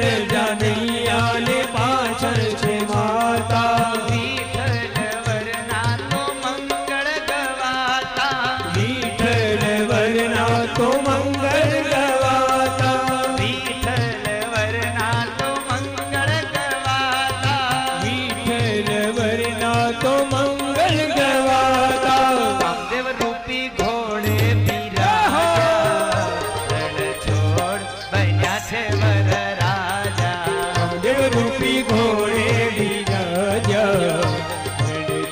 આગળ જાનૈયા ને પાછળ છે માતા. વિઠ્ઠલ વરના તો મંગળ ગવાતા. વિઠ્ઠલ વરના તો રૂપી ઘોડે બિરાજા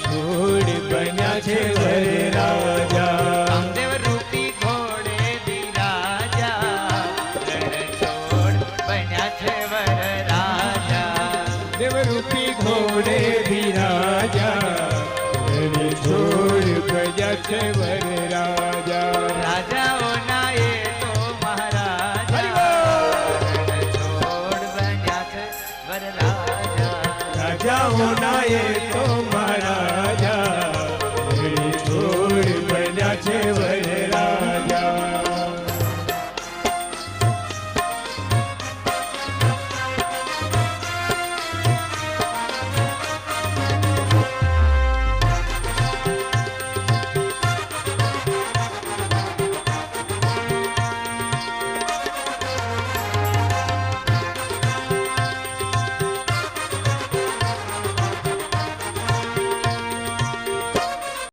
છોડ બન્યા છે વરરાજા કામદેવ રૂપી ઘોડે બિરાજા છોડ બન્યા છે વર રાજા. દેવરૂપી ઘોડે બિરાજા છોડ પ્રજા છે વરરાજા વર રાજા. હોના એ તો મહારાજા.